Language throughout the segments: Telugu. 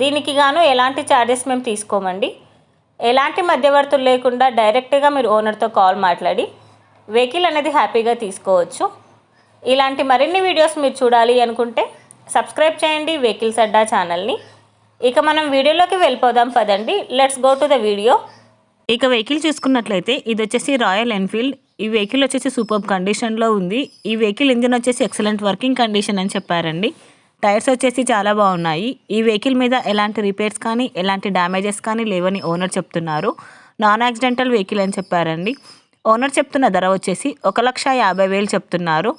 దీనికి గాను ఎలాంటి ఛార్జెస్ మేము తీసుకోమండి. ఎలాంటి మధ్యవర్తులు లేకుండా డైరెక్ట్గా మీరు ఓనర్తో కాల్ మాట్లాడి వెహికల్ అనేది హ్యాపీగా తీసుకోవచ్చు. ఇలాంటి మరిన్ని వీడియోస్ మీరు చూడాలి అనుకుంటే సబ్స్క్రైబ్ చేయండి వెహికల్స్ అడ్డా ఛానల్ని ఇక మనం వీడియోలోకి వెళ్ళిపోదాం పదండి. Let's go to the video ఇక వెహికల్ చూసుకున్నట్లయితే ఇది వచ్చేసి రాయల్ ఎన్ఫీల్డ్ ఈ వెహికల్ వచ్చేసి సూపర్ కండిషన్లో ఉంది. ఈ వెహికల్ ఇంజిన్ వచ్చేసి ఎక్సలెంట్ వర్కింగ్ కండిషన్ అని చెప్పారండి. టైర్స్ వచ్చేసి చాలా బాగున్నాయి. ఈ వెహికల్ మీద ఎలాంటి రిపేర్స్ కానీ ఎలాంటి డ్యామేజెస్ కానీ లేవని ఓనర్ చెప్తున్నారు. నాన్ యాక్సిడెంటల్ వెహికల్ అని చెప్పారండి. ఓనర్ చెప్తున్న ధర వచ్చేసి ఒక లక్ష యాభై వేలు చెప్తున్నారు.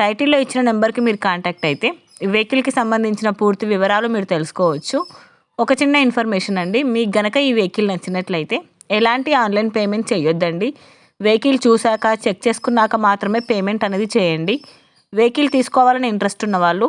టైటిల్లో ఇచ్చిన నెంబర్కి మీరు కాంటాక్ట్ అయితే ఈ వెహికల్కి సంబంధించిన పూర్తి వివరాలు మీరు తెలుసుకోవచ్చు. ఒక చిన్న ఇన్ఫర్మేషన్ అండి. మీకు గనక ఈ వెహికల్ నచ్చినట్లయితే ఎలాంటి ఆన్లైన్ పేమెంట్ చేయొద్దండి. వెహికల్ చూశాక చెక్ చేసుకున్నాక మాత్రమే పేమెంట్ అనేది చేయండి. వెహికల్ తీసుకోవాలని ఇంట్రెస్ట్ ఉన్న వాళ్ళు